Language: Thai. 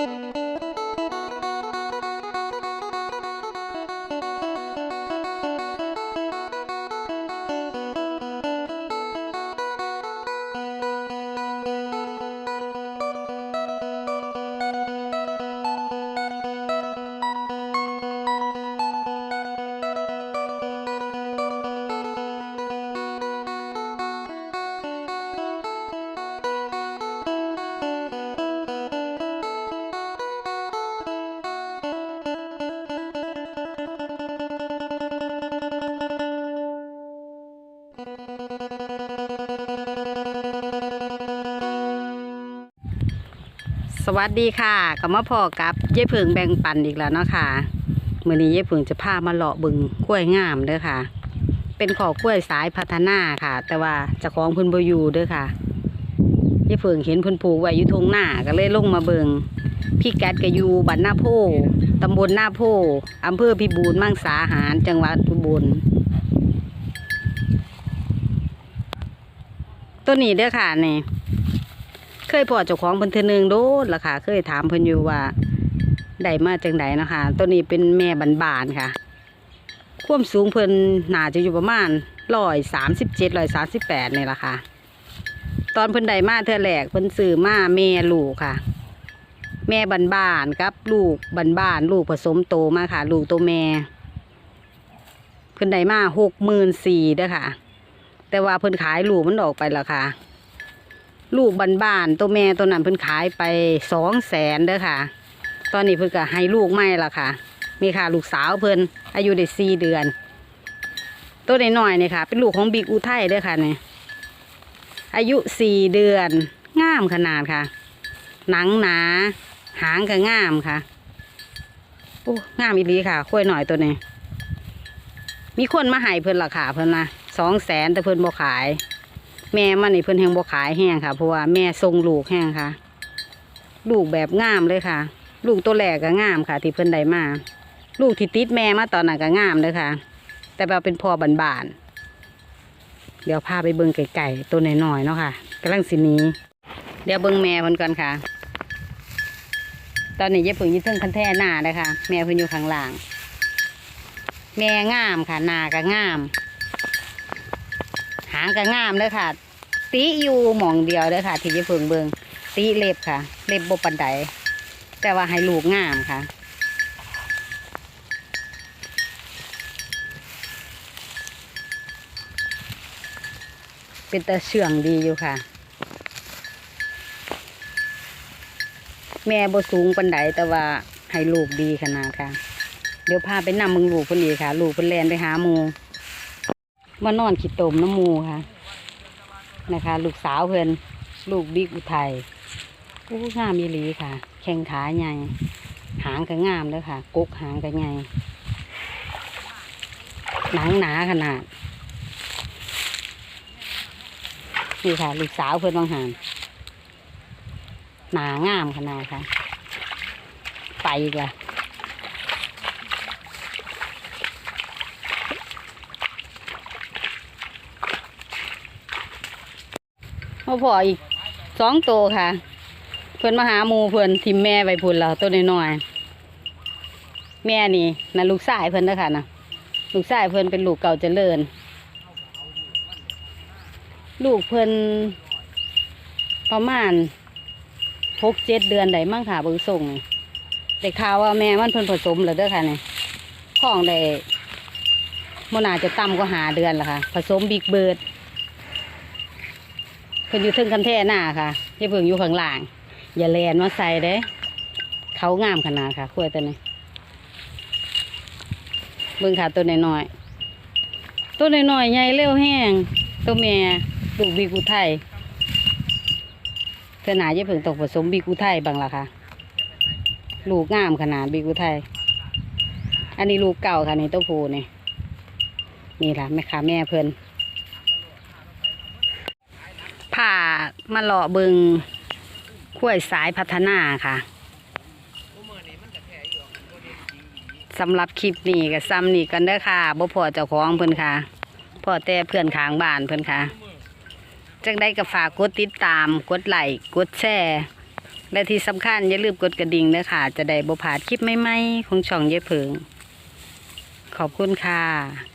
ส วัสดีค่ะกับมาพอกับเย้เพิงแบ่งปันอีกแล้วเนาะค่ะมื่อนี้เย้เพิงจะพามาเลาะบึงกล้วยงามเด้อค่ะ เป็นขอกล้วยสายพัฒนาค่ะ แต่ว่าจะของพิ่นบอยู่เด้อค่ะเย้เพิงเห็นพิ่นปลูกไว้อยู่ทงหน้าก็เลยลงมาเบิงพี่แกดก็อยู่บ้านหน้าโพตำบลหน้าโพอำเภอพิบูลมั่งสาหารจังหวัดอุบลต้นนี้เด้อค่ะนี่ เคยพอเจ้าของเพิ่นเทื่อหนึงโดดล่ะค่ะ เคยถามเพิ่นอยู่ว่าได้มาจังไดเนาะคะ ตัวนี้เป็นแม่บานๆค่ะ ความสูงเพิ่นน่าจะอยู่ประมาณร้อยสามสิบเจ็ดร้อยสามสิบแปดนี่ล่ะค่ะ ตอนเพิ่นได้มาเทื่อแรกเพิ่นซื้อมาแม่ลูกค่ะ แม่บันบานๆกับลูกบันบานลูกผสมโตมาค่ะ ลูกตัวแม่เพิ่นได้มาหกหมื่นสี่เด้อค่ะ แต่ว่าเพิ่นขายลูกมันออกไปแล้วค่ะ ลูกบ้านๆตัวแม่ตัวนั้นเพิ่นขายไปสองแสนเด้อค่ะ ตอนนี้เพิ่นก็ให้ลูกไม่ละค่ะ มีค่ะลูกสาวเพิ่นอายุได้สี่เดือน ตัวน้อยๆนี่ค่ะ เป็นลูกของบิ๊กอุทัยเด้อค่ะนี่อายุสี่เดือนงามขนาดค่ะ หนังหนา หางก็งามค่ะโอ้งามอีหลีค่ะค่อยหน่อยตัวนี้ มีคนมาให้เพิ่นราคาเพิ่นนะสองแสนแต่เพิ่นบ่ขาย แม่มันนี่เพิ่นแหงบ่ขายแห้งค่ะเพราะว่าแม่ทรงลูกแห้งค่ะ ลูกแบบงามเลยค่ะ ลูกตัวแรกก็งามค่ะ ที่เพิ่นได้มาลูกที่ติดแม่มาตอนนั้นก็งามเลยค่ะ แต่ว่าเป็นพอบานๆเดี๋ยวพาไปเบิ่งไก่ๆตัวหน้อยๆเนาะค่ะกำลังสินี้ เดี๋ยวเบิ่งแม่เพิ่นก่อนค่ะ ตอนนี้ยายเพิ่งยืดเทิงคันแท่หน้าเลยค่ะ แม่เพิ่นอยู่ข้างล่าง แม่งามค่ะหน้าก็งามางก็งามเลยค่ะ ตีอยู่หมองเดียวเลยค่ะ ที่จะเพิ่งเบิงตีเล็บค่ะ เล็บบบปันไดแต่ว่าให้ลูกงามค่ะเป็นตาเชื่องดีอยู่ค่ะ แม่บ่สูงปันไดแต่ว่าให้ลูกดีขนาดค่ะ เดี๋ยวพาไปนำมึงลูกเพิ่นอีกค่ะ ลูกเพิ่นแลนไปหาหมู มานอนขีดตมน้ำมูค่ะ นะคะ ลูกสาวเพื่อนลูกบิ๊กอุทัยอู้งามอีหลีค่ะ แข้งขาใหญ่หางก็งามเลยค่ะกุกหางก็ใหญ่หนังหนาขนาดนี่ค่ะ ลูกสาวเพื่อนบางหานหนางามขนาดค่ะ ไปอีกละ มาพออีกสองตัวค่ะ เพื่อนมาหาหมูเพื่อนทิมแม่ไปพุ่นแล้วตัวน้อยๆแม่นี่นะลูกชายเพื่อนนะค่ะนะลูกชายเพื่อนเป็นลูกเก่าเจริญ ลูกเพื่อนประมาณหกเจ็ดเดือนได้มั่งค่ะเบิ่งส่งแต่ข่าวว่าแม่มันเพิ่นผสมแล้วเด้อค่ะเนี่ยท้องได้มนาจะต่ำกว่าหาเดือนละค่ะ ผสมบิ๊กเบิร์ด เพิ่นอยู่ทึงคันแท่หน้าค่ะอย่าเพิ่งอยู่ข้างล่าง อย่าแลนมาใส่เด้เขางามขนาดค่ะขั้วตัวนี้เบิ่งค่ะตัวน้อยๆตัวน้อยๆใหญ่เร็วแห้งตัวแม่ลูกบีกุไทยเธอหนาอย่เพิ่งตกผสมบีกุไทยบ้างละค่ะ ลูกงามขนาดบีกุไทย อันนี้ลูกเก่าค่ะนี่ตัวผู้นี่นี่ล่ะแม่ค้าแม่เพิ่น ผ่า มาเลาะเบิงขั้วยสายพัฒนาค่ะสำหรับคลิปนี้ก็ซ้ำนี่กันเด้อค่ะบ่พอเจ้าของเพิ่อนค่ะพอแต่เพื่อนข้างบ้านเพิ่อนค่ะจังได้ก็ฝากกดติดตาม กดไลค์กดแชร์และที่สำคัญอย่าลืมกดกระดิ่งนะค่ะ จะได้บ่พลาดคลิปใหม่ๆของช่องเย้เพิงขอบคุณค่ะ